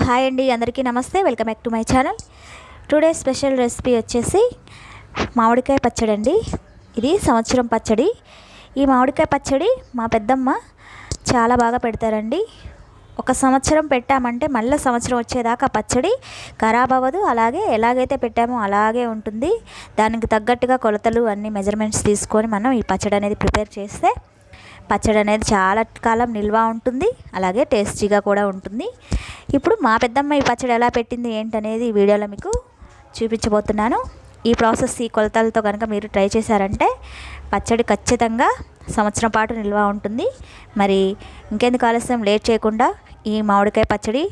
Hi అండి అందరికీ నమస్తే. Welcome back to my channel. Today special recipe వచ్చేసి మామిడికాయ పచ్చడి అండి ఇది సంవత్సరం పచ్చడి. ఈ మామిడికాయ పచ్చడి మా పెద్దమ్మ చాలా బాగా పెడతారండి. ఒక సంవత్సరం పెట్టామంటే మళ్ళీ సంవత్సరం వచ్చేదాకా పచ్చడి ఖరాబ్ అవ్వదు. అలాగే ఎలాగైతే పెట్టామో అలాగే ఉంటుంది. దానికి తగ్గట్టుగా కొలతలు అన్ని మెజర్మెంట్స్ తీసుకొని మనం ఈ పచ్చడి అనేది ప్రిపేర్ చేస్తే పచ్చడి అనేది చాలా కాలం నిల్వ ఉంటుంది అలాగే టేస్టీగా కూడా ఉంటుంది. ఇప్పుడు మా పెద్దమ్మ ఈ పచ్చడి ఎలా పెట్టింది ఏంటనేది ఈ వీడియోలో మీకు చూపించబోతున్నాను. ఈ ప్రాసెస్ ఈ కొలతలతో కనుక మీరు ట్రై చేశారంటే పచ్చడి ఖచ్చితంగా సంవత్సరం పాటు నిల్వ ఉంటుంది. మరి ఇంకెందుకు ఆలస్యం లేట్ చేయకుండా ఈ మామిడికాయ పచ్చడి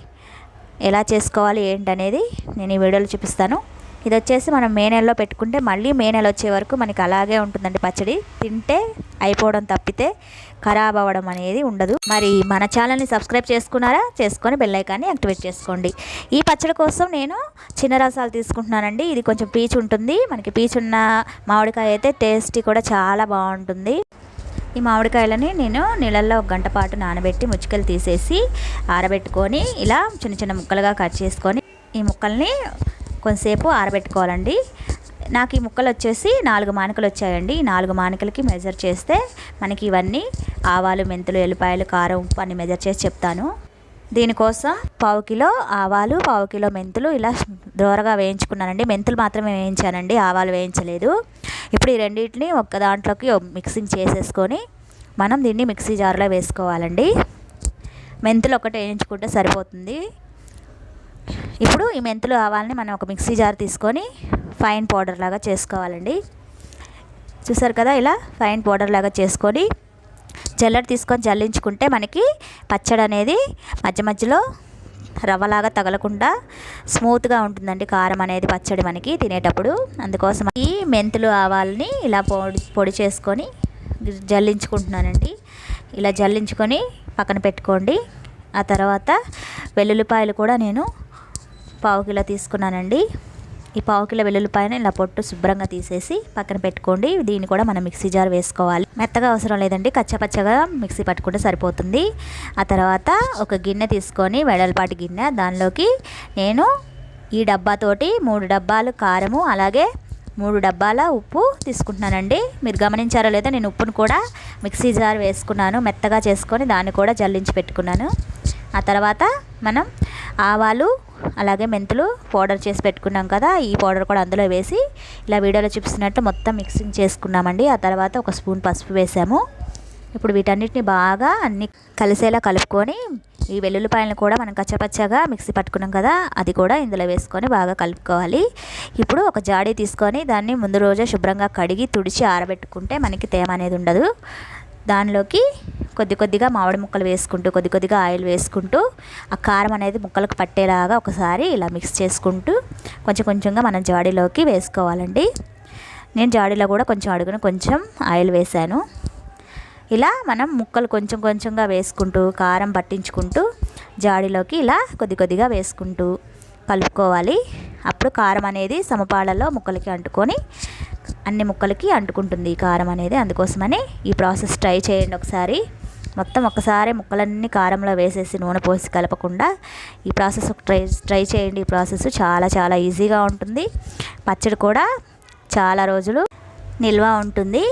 ఎలా చేసుకోవాలి ఏంటనేది నేను ఈ వీడియోలో చూపిస్తాను. ఇది వచ్చేసి మనం మే నెలలో పెట్టుకుంటే మళ్ళీ మే నెల వచ్చే వరకు మనకి అలాగే ఉంటుందండి పచ్చడి. తింటే అయిపోవడం తప్పితే ఖరాబ్ అవ్వడం అనేది ఉండదు. మరి మన ఛానల్ని సబ్స్క్రైబ్ చేసుకున్నారా? చేసుకొని బెల్లైకాన్ని యాక్టివేట్ చేసుకోండి. ఈ పచ్చడి కోసం నేను చిన్న రసాలు తీసుకుంటున్నానండి. ఇది కొంచెం పీచు ఉంటుంది. మనకి పీచు ఉన్న మామిడికాయ అయితే టేస్టీ కూడా చాలా బాగుంటుంది. ఈ మామిడికాయలని నేను నీళ్ళల్లో ఒక గంట పాటు నానబెట్టి ముచ్చుకలు తీసేసి ఆరబెట్టుకొని ఇలా చిన్న చిన్న ముక్కలుగా కట్ చేసుకొని ఈ ముక్కల్ని కొంతసేపు ఆరబెట్టుకోవాలండి. నాకు ఈ ముక్కలు వచ్చేసి నాలుగు మానికలు వచ్చాయండి. ఈ నాలుగు మానికలకి మెజర్ చేస్తే మనకి ఇవన్నీ ఆవాలు మెంతులు ఎల్లిపాయలు కారం ఉప్పు అన్ని మెజర్ చేసి చెప్తాను. దీనికోసం పావు కిలో ఆవాలు పావు కిలో మెంతులు ఇలా దూరగా వేయించుకున్నానండి. మెంతులు మాత్రమే వేయించానండి. ఆవాలు వేయించలేదు. ఇప్పుడు ఈ రెండింటిని ఒక్క దాంట్లోకి మిక్సింగ్ చేసేసుకొని మనం దీన్ని మిక్సీ జార్లో వేసుకోవాలండి. మెంతులు ఒకటి వేయించుకుంటే సరిపోతుంది. ఇప్పుడు ఈ మెంతులు ఆవాలని మనం ఒక మిక్సీ జార్ తీసుకొని ఫైన్ పౌడర్ లాగా చేసుకోవాలండి. చూసారు కదా ఇలా ఫైన్ పౌడర్ లాగా చేసుకొని జల్లెడ తీసుకొని జల్లించుకుంటే మనకి పచ్చడి అనేది మధ్య మధ్యలో రవ్వలాగా తగలకుండా స్మూత్గా ఉంటుందండి. కారం అనేది పచ్చడి మనకి తినేటప్పుడు. అందుకోసం ఈ మెంతులు ఆవాలని ఇలా పొడి పొడి చేసుకొని జల్లించుకుంటున్నానండి. ఇలా జల్లించుకొని పక్కన పెట్టుకోండి. ఆ తర్వాత వెల్లుల్లిపాయలు కూడా నేను పావు కిలో తీసుకున్నానండి. ఈ పావు కిలో వెల్లుల్లిపాయను ఇలా పొట్టు శుభ్రంగా తీసేసి పక్కన పెట్టుకోండి. దీన్ని కూడా మనం మిక్సీ జార్ వేసుకోవాలి. మెత్తగా అవసరం లేదండి. కచ్చపచ్చగా మిక్సీ పట్టుకుంటే సరిపోతుంది. ఆ తర్వాత ఒక గిన్నె తీసుకొని వెడల్పాటి గిన్నె. దానిలోకి నేను ఈ డబ్బాతోటి మూడు డబ్బాలు కారము అలాగే మూడు డబ్బాల ఉప్పు తీసుకుంటున్నానండి. మీరు గమనించారో లేదో నేను ఉప్పును కూడా మిక్సీ జార్ వేసుకున్నాను. మెత్తగా చేసుకొని దాన్ని కూడా జల్లించి పెట్టుకున్నాను. ఆ తర్వాత మనం ఆవాలు అలాగే మెంతులు పౌడర్ చేసి పెట్టుకున్నాం కదా ఈ పౌడర్ కూడా అందులో వేసి ఇలా వీడియోలో చూపిస్తున్నట్టు మొత్తం మిక్సింగ్ చేసుకున్నామండి. ఆ తర్వాత ఒక స్పూన్ పసుపు వేసాము. ఇప్పుడు వీటన్నిటిని బాగా అన్ని కలిసేలా కలుపుకొని ఈ వెల్లుల్లిపాయలను కూడా మనం కచ్చపచ్చగా మిక్సీ పట్టుకున్నాం కదా అది కూడా ఇందులో వేసుకొని బాగా కలుపుకోవాలి. ఇప్పుడు ఒక జాడీ తీసుకొని దాన్ని ముందు రోజే శుభ్రంగా కడిగి తుడిచి ఆరబెట్టుకుంటే మనకి తేమ అనేది ఉండదు. దానిలోకి కొద్ది కొద్దిగా మామిడి ముక్కలు వేసుకుంటూ కొద్ది కొద్దిగా ఆయిల్ వేసుకుంటూ ఆ కారం అనేది ముక్కలకు పట్టేలాగా ఒకసారి ఇలా మిక్స్ చేసుకుంటూ కొంచెం కొంచెంగా మనం జాడీలోకి వేసుకోవాలండి. నేను జాడీలో కూడా కొంచెం అడుగున కొంచెం ఆయిల్ వేశాను. ఇలా మనం ముక్కలు కొంచెం కొంచెంగా వేసుకుంటూ కారం పట్టించుకుంటూ జాడీలోకి ఇలా కొద్ది కొద్దిగా వేసుకుంటూ కలుపుకోవాలి. అప్పుడు కారం అనేది సమపాళలో ముక్కలకి అంటుకొని అన్ని ముక్కలకి అంటుకుంటుంది కారం అనేది అందుకోసమని ఈ ప్రాసెస్ ట్రై చేయండి ఒకసారి. మొత్తం ఒక్కసారి ముక్కలన్నీ కారంలో వేసేసి నూనె పోసి కలపకుండా ఈ ప్రాసెస్ ట్రై ట్రై చేయండి ఈ ప్రాసెస్. చాలా చాలా ఈజీగా ఉంటుంది. పచ్చడి కూడా చాలా రోజులు నిల్వ ఉంటుంది.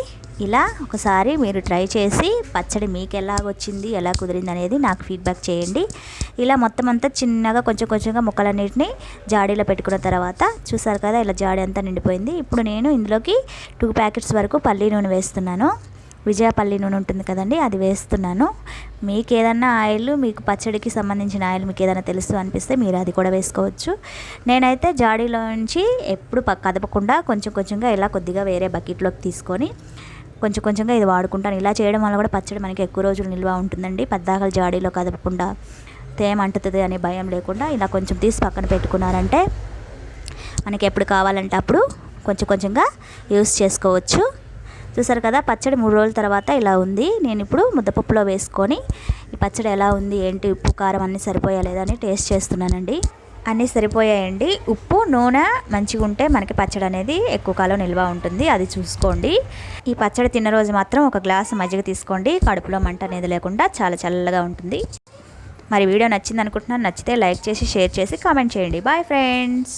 ఇలా ఒకసారి మీరు ట్రై చేసి పచ్చడి మీకు ఎలా వచ్చింది ఎలా కుదిరింది అనేది నాకు ఫీడ్బ్యాక్ చేయండి. ఇలా మొత్తం అంతా చిన్నగా కొంచెం కొంచెంగా ముక్కలన్నిటిని జాడీలో పెట్టుకున్న తర్వాత చూసారు కదా ఇలా జాడీ అంతా నిండిపోయింది. ఇప్పుడు నేను ఇందులోకి టూ ప్యాకెట్స్ వరకు పల్లీ నూనె వేస్తున్నాను. విజయపల్లి నూనె ఉంటుంది కదండి అది వేస్తున్నాను. మీకు ఏదన్నా ఆయిల్ మీకు పచ్చడికి సంబంధించిన ఆయిల్ మీకు ఏదైనా తెలుసు అనిపిస్తే మీరు అది కూడా వేసుకోవచ్చు. నేనైతే జాడీలో నుంచి ఎప్పుడు కదపకుండా కొంచెం కొంచెంగా ఇలా కొద్దిగా వేరే బకెట్లోకి తీసుకొని కొంచెం కొంచెంగా ఇది వాడుకుంటాను. ఇలా చేయడం వల్ల కూడా పచ్చడి మనకి ఎక్కువ రోజులు నిల్వ ఉంటుందండి. పద్దాకలు జాడీలో కదపకుండా తేమ అంటుతుంది అనే భయం లేకుండా ఇలా కొంచెం తీసి పక్కన పెట్టుకున్నారంటే మనకి ఎప్పుడు కావాలంటే అప్పుడు కొంచెం కొంచెంగా యూస్ చేసుకోవచ్చు. చూసారు కదా పచ్చడి మూడు రోజుల తర్వాత ఇలా ఉంది. నేను ఇప్పుడు ముద్దపప్పులో వేసుకొని ఈ పచ్చడి ఎలా ఉంది ఏంటి ఉప్పు కారం అన్నీ సరిపోయా లేదా అని టేస్ట్ చేస్తున్నానండి. అన్నీ సరిపోయాయండి. ఉప్పు నూనె మంచిగా ఉంటే మనకి పచ్చడి అనేది ఎక్కువ కాలం నిల్వ ఉంటుంది. అది చూసుకోండి. ఈ పచ్చడి తిన్న రోజు మాత్రం ఒక గ్లాసు మజ్జిగ తీసుకోండి. కడుపులో మంట అనేది లేకుండా చాలా చల్లగా ఉంటుంది. మరి వీడియో నచ్చింది అనుకుంటున్నాను నచ్చితే లైక్ చేసి షేర్ చేసి కామెంట్ చేయండి. Bye friends.